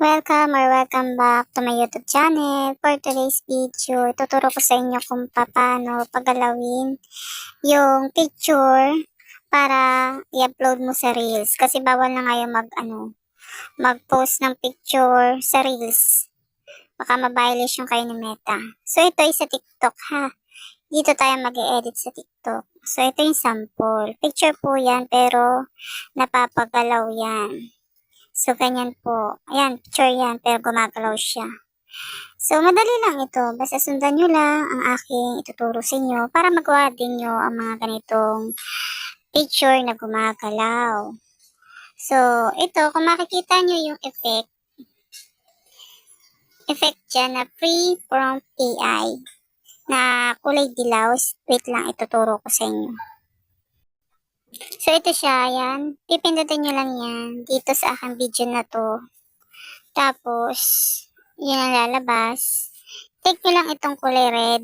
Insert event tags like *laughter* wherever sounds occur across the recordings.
Welcome or welcome back to my YouTube channel. For today's video, tuturo ko sa inyo kung paano pagalawin yung picture para i-upload mo sa Reels. Kasi bawal na ngayon mag, ano, mag-post ng picture sa Reels. Baka ma-violation kayo ni Meta. So, ito ay sa TikTok ha. Dito tayo mag edit sa TikTok. So, ito yung sample. Picture po yan, pero napapagalaw yan. So, ganyan po. Ayan, picture yan, pero gumagalaw siya. So, madali lang ito. Basta sundan nyo lang ang aking ituturo sa inyo para magawa din nyo ang mga ganitong picture na gumagalaw. So, ito, kung makikita nyo yung effect, effect dyan na free from AI na kulay dilaw. Wait lang, ituturo ko sa inyo. So, ito siya, yan. Pipindutin nyo lang yan dito sa aking video na to. Tapos, yan ang lalabas. Take nyo lang itong kulay red.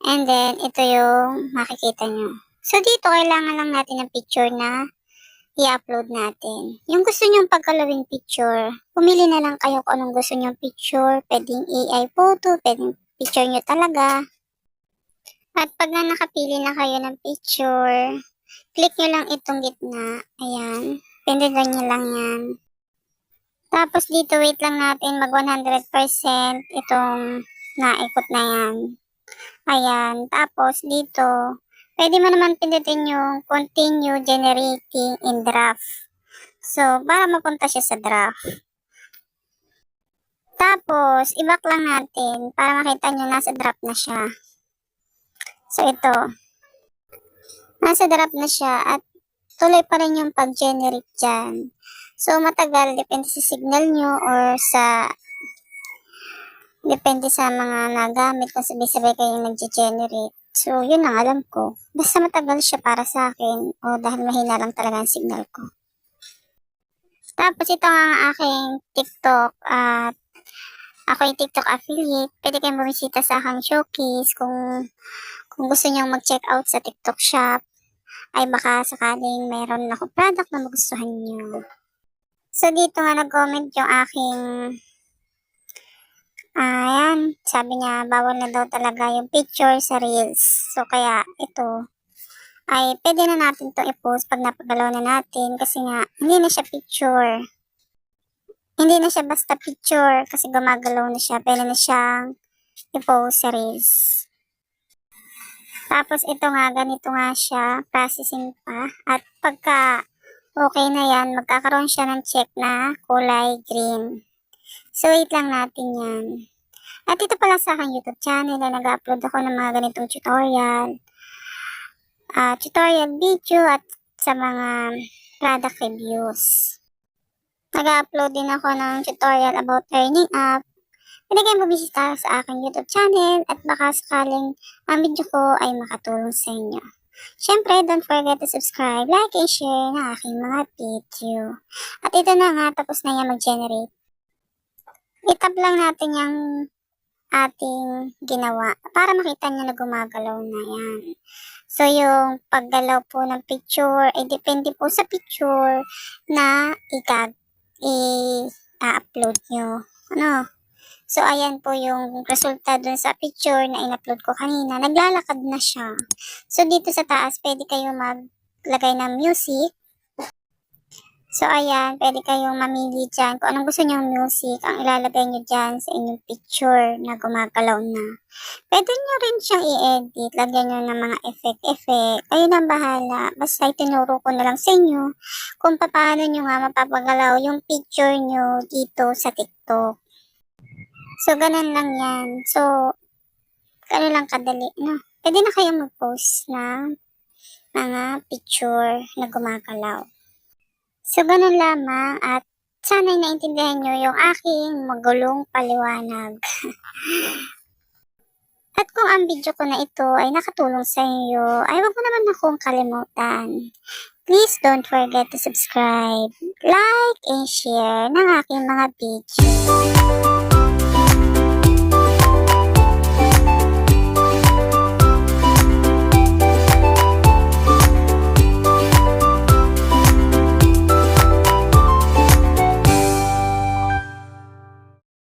And then, ito yung makikita nyo. So, dito kailangan lang natin ng picture na i-upload natin. Yung gusto nyong pagkalawing picture, pumili na lang kayo kung anong gusto nyong picture. Pwedeng AI photo, pwedeng picture nyo talaga. At pag na nakapili na kayo ng picture, click nyo lang itong gitna. Ayan. Pindutan nyo lang yan. Tapos dito, wait lang natin mag 100% itong naikot na yan. Ayan. Tapos dito, pwede mo naman pindutin yung continue generating in draft. So, para mapunta siya sa draft. Tapos, i-back lang natin para makita nyo nasa draft na siya. So, ito. Nasa draft na siya at tuloy pa rin yung pag-generate dyan. So, matagal. Depende sa signal nyo or sa depende sa mga nagamit kung sabay-sabay kayong nag-generate. So, yun ang alam ko. Basta matagal siya para sa akin o dahil mahina lang talaga ang signal ko. Tapos, ito ang aking TikTok at ako yung TikTok affiliate. Pwede kayong bumisita sa aking showcase kung kung gusto niyong mag-check out sa TikTok shop ay baka sakaling mayroon ako product na magustuhan niyo. So, dito nga nag-comment yung aking ayan, sabi niya bawal na daw talaga yung picture sa Reels. So, kaya ito ay pwede na natin to i-post pag napagalaw na natin kasi nga hindi na siya picture. Hindi na siya basta picture kasi gumagalaw na siya. Pwede na siyang i-post sa Reels. Tapos ito nga, ganito nga siya, processing pa. At pagka okay na yan, magkakaroon siya ng check na kulay green. So wait lang natin yan. At ito pala sa aking YouTube channel na nag-upload ako ng mga ganitong tutorial. ah tutorial video at sa mga product reviews. Nag-upload din ako ng tutorial about earning app. Pwede kayong bumisita sa aking YouTube channel at baka sakaling ang video ko ay makatulong sa inyo. Siyempre, don't forget to subscribe, like, and share ng aking mga video. At ito na nga, tapos na yan mag-generate. Itap lang natin yung ating ginawa para makita nyo na gumagalaw na yan. So, yung paggalaw po ng picture, ay depende po sa picture na i-upload nyo. Ano? So, ayan po yung resulta dun sa picture na in-upload ko kanina. Naglalakad na siya. So, dito sa taas, pwede kayo maglagay ng music. So, ayan, pwede kayong mamili dyan kung anong gusto nyong music ang ilalagay nyo dyan sa inyong picture na gumagalaw na. Pwede nyo rin siyang i-edit, lagyan nyo ng mga effect-effect. Kayo na bahala. Basta itinuro ko na lang sa inyo kung paano nyo nga mapapagalaw yung picture nyo dito sa TikTok. So, ganun lang yan. So, ganun lang kadali, no? Pwede na kayo mag-post ng mga picture na gumagalaw. So, ganun lamang at sana'y naintindihan nyo yung aking magulong paliwanag. *laughs* at kung ang video ko na ito ay nakatulong sa inyo, ay wag mo naman akong kalimutan. Please don't forget to subscribe, like, and share ng aking mga video.